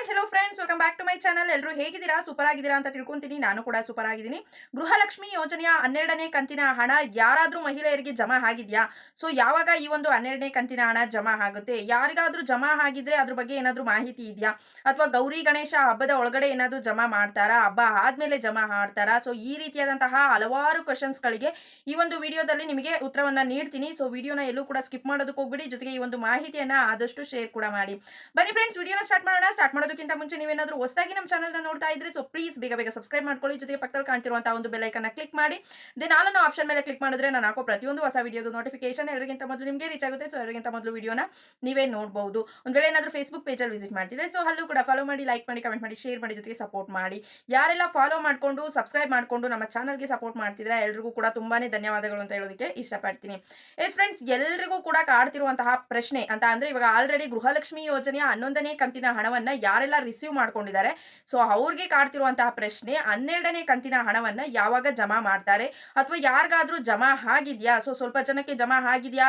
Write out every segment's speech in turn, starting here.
Hi hello friends welcome back to my channel ಎಲ್ಲರೂ ಹೇಗಿದ್ದೀರಾ? Super ಆಗಿದ್ದೀರಾ ಅಂತ ತಿಳ್ಕೊಂತೀನಿ. ನಾನು ಕೂಡ ಸೂಪರ್ ಆಗಿದ್ದೀನಿ. ಗೃಹಲಕ್ಷ್ಮಿ ಯೋಜನೆಯ ಹನ್ನೆರಡನೇ ಕಂತಿನ ಹಣ ಯಾರಾದರೂ ಮಹಿಳೆಯರಿಗೆ ಜಮಾ ಆಗಿದೆಯಾ? ಸೊ ಯಾವಾಗ ಈ ಒಂದು ಹನ್ನೆರಡನೇ ಕಂತಿನ ಹಣ ಜಮಾ ಆಗುತ್ತೆ? ಯಾರಿಗಾದರೂ ಜಮಾ ಆಗಿದ್ರೆ ಅದ್ರ ಬಗ್ಗೆ ಏನಾದರೂ ಮಾಹಿತಿ ಇದೆಯಾ? ಅಥವಾ ಗೌರಿ ಗಣೇಶ ಹಬ್ಬದ ಒಳಗಡೆ ಏನಾದರೂ ಜಮಾ ಮಾಡ್ತಾರಾ? ಹಬ್ಬ ಆದ್ಮೇಲೆ ಜಮಾ ಮಾಡ್ತಾರಾ? ಸೊ ಈ ರೀತಿಯಾದಂತಹ ಹಲವಾರು ಕ್ವಶನ್ಸ್ಗಳಿಗೆ ಈ ಒಂದು ವಿಡಿಯೋದಲ್ಲಿ ನಿಮಗೆ ಉತ್ತರವನ್ನು ನೀಡ್ತೀನಿ. ಸೊ ವಿಡಿಯೋನ ಎಲ್ಲೂ ಕೂಡ ಸ್ಕಿಪ್ ಮಾಡೋದಕ್ಕೆ ಹೋಗ್ಬಿಡಿ. ಜೊತೆಗೆ ಈ ಒಂದು ಮಾಹಿತಿಯನ್ನ ಆದಷ್ಟು ಶೇರ್ ಕೂಡ ಮಾಡಿ. ಬನ್ನಿ ಫ್ರೆಂಡ್ಸ್ ವಿಡಿಯೋನ ಸ್ಟಾರ್ಟ್ ಮಾಡೋಣ. ಸ್ಟಾರ್ಟ್ ಮಾಡೋದಕ್ಕಿಂತ ಮುಂಚೆ ನೀವೇನಾದರೂ ಹೊಸದಾಗಿ ನಮ್ಮ ಚಾನಲ್ನ ನೋಡ್ತಾ ಇದ್ರೆ ಸೊ ಪ್ಲೀಸ್ ಬೇಗ ಬೇಗ ಸಬ್ಸ್ಕ್ರೈಬ್ ಮಾಡ್ಕೊಳ್ಳಿ. ಜೊತೆಗೆ ಪಕ್ಕದಲ್ಲಿ ಕಾಣ್ತಿರುವಂತಹ ಒಂದು ಬೆಲ್ಲೈಕನ್ನ ಕ್ಲಿಕ್ ಮಾಡಿ. ದೆನ್ ಆಲ್ ಆಪ್ಷನ್ ಮೇಲೆ ಕ್ಲಿಕ್ ಮಾಡಿದ್ರೆ ನಾನು ಹಾಕೋ ಪ್ರತಿಯೊಂದು ಹೊಸ ವಿಡಿಯೋದು ನೋಟಿಫಿಕೇಶನ್ ಎಲ್ಲರಿಗಿಂತ ಮೊದಲು ನಿಮಗೆ ರೀಚ್ ಆಗುತ್ತೆ. ಸೊ ಎಲ್ಲರಿಗಿಂತ ಮೊದಲು ವಿಡಿಯೋನ ನೀವೇ ನೋಡಬಹುದು ಒಂದು ವೇಳೆ ಏನಾದರೂ ಫೇಸ್ಬುಕ್ ಪೇಜಲ್ಲಿ ವಿಸಿಟ್ ಮಾಡ್ತಿದ್ರೆ ಸೊ ಅಲ್ಲೂ ಕೂಡ ಫಾಲೋ ಮಾಡಿ ಲೈಕ್ ಮಾಡಿ ಕಮೆಂಟ್ ಮಾಡಿ ಶೇರ್ ಮಾಡಿ, ಜೊತೆಗೆ ಸಪೋರ್ಟ್ ಮಾಡಿ. ಯಾರೆಲ್ಲ ಫಾಲೋ ಮಾಡಿಕೊಂಡು ಸಬ್ಸ್ಕ್ರೈಬ್ ಮಾಡಿಕೊಂಡು ನಮ್ಮ ಚಾನಲ್ಗೆ ಸಪೋರ್ಟ್ ಮಾಡ್ತಿದ್ರೆ ಎಲ್ರಿಗೂ ಕೂಡ ತುಂಬಾನೇ ಧನ್ಯವಾದಗಳು ಅಂತ ಹೇಳೋದಕ್ಕೆ ಇಷ್ಟಪಡ್ತೀನಿ. ಎಸ್ ಫ್ರೆಂಡ್ಸ್ ಎಲ್ರಿಗೂ ಕೂಡ ಕಾಡ್ತಿರುವಂತಹ ಪ್ರಶ್ನೆ ಅಂತ ಅಂದ್ರೆ ಇವಾಗ ಆಲ್ರೆಡಿ ಗೃಹಲಕ್ಷ್ಮಿ ಯೋಜನೆಯ ಹನ್ನೊಂದನೇ ಕಂತಿನ ಹಣವನ್ನ ಯಾರೆಲ್ಲ ರಿಸೀವ್ ಮಾಡ್ಕೊಂಡಿದ್ದಾರೆ. ಸೊ ಅವ್ರಿಗೆ ಕಾಡ್ತಿರುವಂತಹ ಪ್ರಶ್ನೆ, ಹನ್ನೆರಡನೇ ಕಂತಿನ ಹಣವನ್ನ ಯಾವಾಗ ಜಮಾ ಮಾಡ್ತಾರೆ? ಅಥವಾ ಯಾರಿಗಾದ್ರೂ ಜಮಾ ಆಗಿದ್ಯಾ? ಸೊ ಸ್ವಲ್ಪ ಜನಕ್ಕೆ ಜಮಾ ಆಗಿದ್ಯಾ?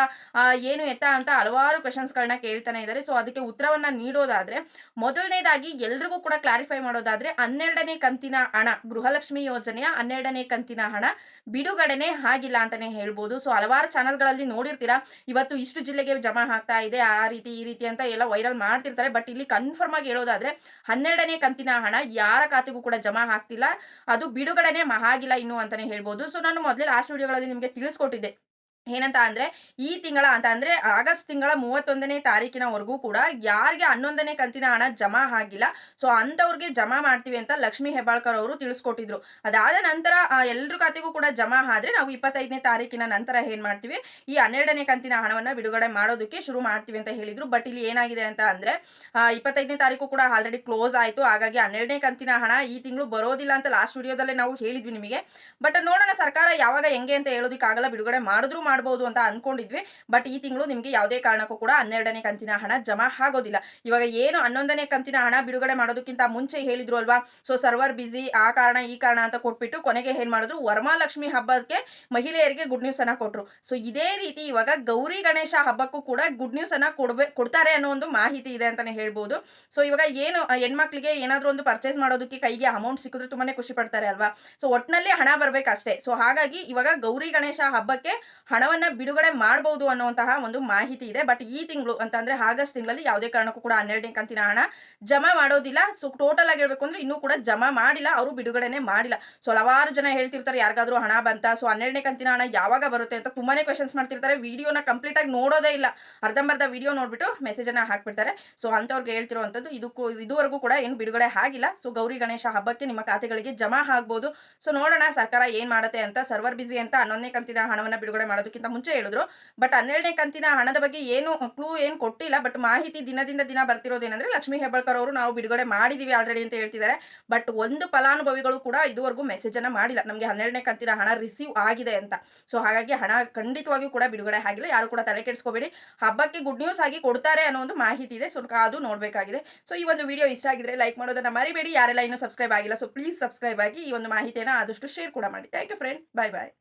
ಏನು ಎತ್ತ ಅಂತ ಹಲವಾರು ಕ್ವಶನ್ಸ್ಗಳನ್ನ ಕೇಳ್ತಾನೆ ಇದ್ದಾರೆ. ಸೊ ಅದಕ್ಕೆ ಉತ್ತರವನ್ನ ನೀಡೋದಾದ್ರೆ, ಮೊದಲನೇದಾಗಿ ಎಲ್ರಿಗೂ ಕೂಡ ಕ್ಲಾರಿಫೈ ಮಾಡೋದಾದ್ರೆ, ಹನ್ನೆರಡನೇ ಕಂತಿನ ಹಣ, ಗೃಹಲಕ್ಷ್ಮಿ ಯೋಜನೆಯ ಹನ್ನೆರಡನೇ ಕಂತಿನ ಹಣ ಬಿಡುಗಡೆನೆ ಆಗಿಲ್ಲ ಅಂತಾನೆ ಹೇಳ್ಬೋದು. ಸೊ ಹಲವಾರು ಚಾನಲ್ಗಳಲ್ಲಿ ನೋಡಿರ್ತೀರಾ, ಇವತ್ತು ಇಷ್ಟು ಜಿಲ್ಲೆಗೆ ಜಮಾ ಆಗ್ತಾ ಇದೆ, ಆ ರೀತಿ, ಈ ರೀತಿ ಅಂತ ಎಲ್ಲ ವೈರಲ್ ಮಾಡ್ತಿರ್ತಾರೆ. ಬಟ್ ಇಲ್ಲಿ ಕನ್ಫರ್ಮ್ ಆಗಿ ಹೇಳೋದಾದ್ರೆ ಹನ್ನೆರಡನೇ ಕಂತಿನ ಹಣ ಯಾರ ಖಾತೆಗೂ ಕೂಡ ಜಮಾ ಆಗ್ತಿಲ್ಲ. ಅದು ಬಿಡುಗಡೆನೆ ಮಹಾಗಿಲ್ಲ ಇನ್ನು ಅಂತಾನೆ ಹೇಳ್ಬೋದು. ಸೊ ನಾನು ಮೊದಲೇ ಲಾಸ್ಟ್ ವಿಡಿಯೋಗಳಲ್ಲಿ ನಿಮಗೆ ತಿಳಿಸ್ಕೊಟ್ಟಿದ್ದೆ. ಏನಂತ ಅಂದ್ರೆ ಈ ತಿಂಗಳ ಅಂತ ಅಂದ್ರೆ ಆಗಸ್ಟ್ ತಿಂಗಳ ಮೂವತ್ತೊಂದನೇ ತಾರೀಕಿನವರೆಗೂ ಕೂಡ ಯಾರಿಗೆ ಹನ್ನೊಂದನೇ ಕಂತಿನ ಹಣ ಜಮಾ ಆಗಿಲ್ಲ. ಸೊ ಅಂಥವ್ರಿಗೆ ಜಮಾ ಮಾಡ್ತೀವಿ ಅಂತ ಲಕ್ಷ್ಮಿ ಹೆಬ್ಬಾಳ್ಕರ್ ಅವರು ತಿಳಿಸ್ಕೊಟ್ಟಿದ್ರು. ಅದಾದ ನಂತರ ಎಲ್ಲರ ಖಾತೆಗೂ ಕೂಡ ಜಮಾ ಆದ್ರೆ ನಾವು ಇಪ್ಪತ್ತೈದನೇ ತಾರೀಕಿನ ನಂತರ ಏನ್ ಮಾಡ್ತೀವಿ? ಈ ಹನ್ನೆರಡನೇ ಕಂತಿನ ಹಣವನ್ನ ಬಿಡುಗಡೆ ಮಾಡೋದಕ್ಕೆ ಶುರು ಮಾಡ್ತೀವಿ ಅಂತ ಹೇಳಿದ್ರು. ಬಟ್ ಇಲ್ಲಿ ಏನಾಗಿದೆ ಅಂತ ಅಂದ್ರೆ ಇಪ್ಪತ್ತೈದನೇ ತಾರೀಕು ಕೂಡ ಆಲ್ರೆಡಿ ಕ್ಲೋಸ್ ಆಯಿತು. ಹಾಗಾಗಿ ಹನ್ನೆರಡನೇ ಕಂತಿನ ಹಣ ಈ ತಿಂಗಳು ಬರೋದಿಲ್ಲ ಅಂತ ಲಾಸ್ಟ್ ವಿಡಿಯೋದಲ್ಲೇ ನಾವು ಹೇಳಿದ್ವಿ ನಿಮಗೆ. ಬಟ್ ನೋಡೋಣ ಸರ್ಕಾರ ಯಾವಾಗ, ಹೆಂಗೆ ಅಂತ ಹೇಳೋದಕ್ಕಾಗಲ್ಲ. ಬಿಡುಗಡೆ ಮಾಡಿದ್ರು ಮಾಡ್ಬೋದು ಅಂತ ಅನ್ಕೊಂಡಿದ್ವಿ. ಬಟ್ ಈ ತಿಂಗಳು ನಿಮಗೆ ಯಾವುದೇ ಕಾರಣಕ್ಕೂ ಕೂಡ ಹನ್ನೆರಡನೇ ಕಂತಿನ ಹಣ ಜಮಾ ಆಗೋದಿಲ್ಲ. ಇವಾಗ ಏನು ಹನ್ನೊಂದನೇ ಕಂತಿನ ಹಣ ಬಿಡುಗಡೆ ಮಾಡೋದಕ್ಕಿಂತ ಮುಂಚೆ ಹೇಳಿದ್ರು ಅಲ್ವಾ? ಸೊ ಸರ್ವರ್ ಬಿಸಿ ಆ ಕಾರಣ, ಈ ಕಾರಣ ಅಂತ ಕೊಟ್ಬಿಟ್ಟು ಕೊನೆಗೆ ಏನ್ ಮಾಡಿದ್ರು? ವರಮಾಲಕ್ಷ್ಮಿ ಹಬ್ಬಕ್ಕೆ ಮಹಿಳೆಯರಿಗೆ ಗುಡ್ ನ್ಯೂಸ್ ಅನ್ನ ಕೊಟ್ರು. ಸೊ ಇದೇ ರೀತಿ ಇವಾಗ ಗೌರಿ ಗಣೇಶ ಹಬ್ಬಕ್ಕೂ ಕೂಡ ಗುಡ್ ನ್ಯೂಸ್ ಅನ್ನ ಕೊಡ್ಬೇ, ಕೊಡ್ತಾರೆ ಅನ್ನೋ ಒಂದು ಮಾಹಿತಿ ಇದೆ ಅಂತಾನೆ ಹೇಳ್ಬೋದು. ಸೊ ಇವಾಗ ಏನು, ಹೆಣ್ಮಕ್ಳಿಗೆ ಏನಾದ್ರೂ ಒಂದು ಪರ್ಚೇಸ್ ಮಾಡೋದಕ್ಕೆ ಕೈಗೆ ಅಮೌಂಟ್ ಸಿಕ್ಕಿದ್ರೆ ತುಂಬಾನೇ ಖುಷಿ ಪಡ್ತಾರೆ ಅಲ್ವಾ? ಸೊ ಒಟ್ಟಿನಲ್ಲಿ ಹಣ ಬರ್ಬೇಕಷ್ಟೇ. ಸೊ ಹಾಗಾಗಿ ಇವಾಗ ಗೌರಿ ಗಣೇಶ ಹಬ್ಬಕ್ಕೆ ಹಣವನ್ನ ಬಿಡುಗಡೆ ಮಾಡಬಹುದು ಅನ್ನುವಂತಹ ಒಂದು ಮಾಹಿತಿ ಇದೆ. ಬಟ್ ಈ ತಿಂಗಳು ಅಂತಂದ್ರೆ ಆಗಸ್ಟ್ ತಿಂಗಳಲ್ಲಿ ಯಾವುದೇ ಕಾರಣಕ್ಕೂ ಕೂಡ ಹನ್ನೆರಡನೇ ಕಂತಿನ ಹಣ ಜಮಾ ಮಾಡೋದಿಲ್ಲ. ಸೊ ಟೋಟಲ್ ಆಗಿ ಹೇಳ್ಬೇಕು ಅಂದ್ರೆ ಇನ್ನೂ ಕೂಡ ಜಮಾ ಮಾಡಿಲ್ಲ. ಅವರು ಬಿಡುಗಡೆನೆ ಮಾಡಿಲ್ಲ. ಸೊ ಹಲವಾರು ಜನ ಹೇಳ್ತಿರ್ತಾರೆ ಯಾರಿಗಾದ್ರೂ ಹಣ ಬಂತ. ಸೊ ಹನ್ನೆರಡನೇ ಕಂತಿನ ಹಣ ಯಾವಾಗ ಬರುತ್ತೆ ಅಂತ ತುಂಬಾನೇ ಕ್ವಶನ್ಸ್ ಮಾಡ್ತಿರ್ತಾರೆ. ವಿಡಿಯೋನ ಕಂಪ್ಲೀಟ್ ಆಗಿ ನೋಡೋದೇ ಇಲ್ಲ. ಅರ್ಧಂಬರ್ಧ ವಿಡಿಯೋ ನೋಡ್ಬಿಟ್ಟು ಮೆಸೇಜ್ ಅನ್ನ ಹಾಕ್ಬಿಡ್ತಾರೆ. ಸೊ ಅಂತವ್ರಿಗೆ ಹೇಳ್ತಿರುವಂತದ್ದು ಇದಕ್ಕೂ ಇದುವರೆಗೂ ಕೂಡ ಏನು ಬಿಡುಗಡೆ ಆಗಿಲ್ಲ. ಸೊ ಗೌರಿ ಗಣೇಶ ಹಬ್ಬಕ್ಕೆ ನಿಮ್ಮ ಖಾತೆಗಳಿಗೆ ಜಮಾ ಆಗ್ಬೋದು. ಸೊ ನೋಡೋಣ ಸರ್ಕಾರ ಏನ್ ಮಾಡುತ್ತೆ ಅಂತ ಸರ್ವರ್ ಬಿಸಿ ಅಂತ ಹನ್ನೊಂದನೇ ಕಂತಿನ ಹಣವನ್ನ ಬಿಡುಗಡೆ ಮಾಡೋದಕ್ಕಿಂತ ಮುಂಚೆ ಹೇಳಿದ್ರು. ಬಟ್ ಹನ್ನೆರಡನೇ ಕಂತಿನ ಹಣದ ಬಗ್ಗೆ ಏನು ಕ್ಲೂ ಏನು ಕೊಟ್ಟಿಲ್ಲ. ಬಟ್ ಮಾಹಿತಿ ದಿನದಿಂದ ದಿನ ಬರ್ತಿರೋದೇನಂದ್ರೆ ಲಕ್ಷ್ಮೀ ಹೆಬ್ಬಾಳ್ಕರ್ ಅವರು ನಾವು ಬಿಡುಗಡೆ ಮಾಡಿದೀವಿ ಆಲ್ರೆಡಿ ಅಂತ ಹೇಳ್ತಿದ್ದಾರೆ. ಬಟ್ ಒಂದು ಫಲಾನುಭವಿಗಳು ಕೂಡ ಇದುವರೆಗೂ ಮೆಸೇಜ್ ಅನ್ನ ಮಾಡಿಲ್ಲ. ನಮಗೆ ಹನ್ನೆರಡನೇ ಕಂತಿನ ಹಣ ರಿಸೀವ್ ಆಗಿದೆ ಅಂತ. ಸೊ ಹಾಗಾಗಿ ಹಣ ಖಂಡಿತವಾಗಿಯೂ ಕೂಡ ಬಿಡುಗಡೆ ಆಗಿಲ್ಲ. ಯಾರು ಕೂಡ ತಲೆ ಕೆಡಿಸ್ಕೋಬೇಡಿ. ಹಬ್ಬಕ್ಕೆ ಗುಡ್ ನ್ಯೂಸ್ ಆಗಿ ಕೊಡ್ತಾರೆ ಅನ್ನೋ ಒಂದು ಮಾಹಿತಿ ಇದೆ. ಸೊ ಅದು ನೋಡಬೇಕಾಗಿದೆ. ಸೊ ಈ ಒಂದು ವಿಡಿಯೋ ಇಷ್ಟ ಆಗಿದ್ರೆ ಲೈಕ್ ಮಾಡೋದನ್ನ ಮರಿಬೇಡಿ. ಯಾರೆಲ್ಲ ಇನ್ನೂ ಸಬ್ಸ್ಕ್ರೈಬ್ ಆಗಿಲ್ಲ ಸೊ ಪ್ಲೀಸ್ ಸಬ್ಸ್ಕ್ರೈಬ್ ಆಗಿ ಈ ಒಂದು ಮಾಹಿತಿಯನ್ನು ಆದಷ್ಟು ಶೇರ್ ಕೂಡ ಮಾಡಿ. Thank you friend bye bye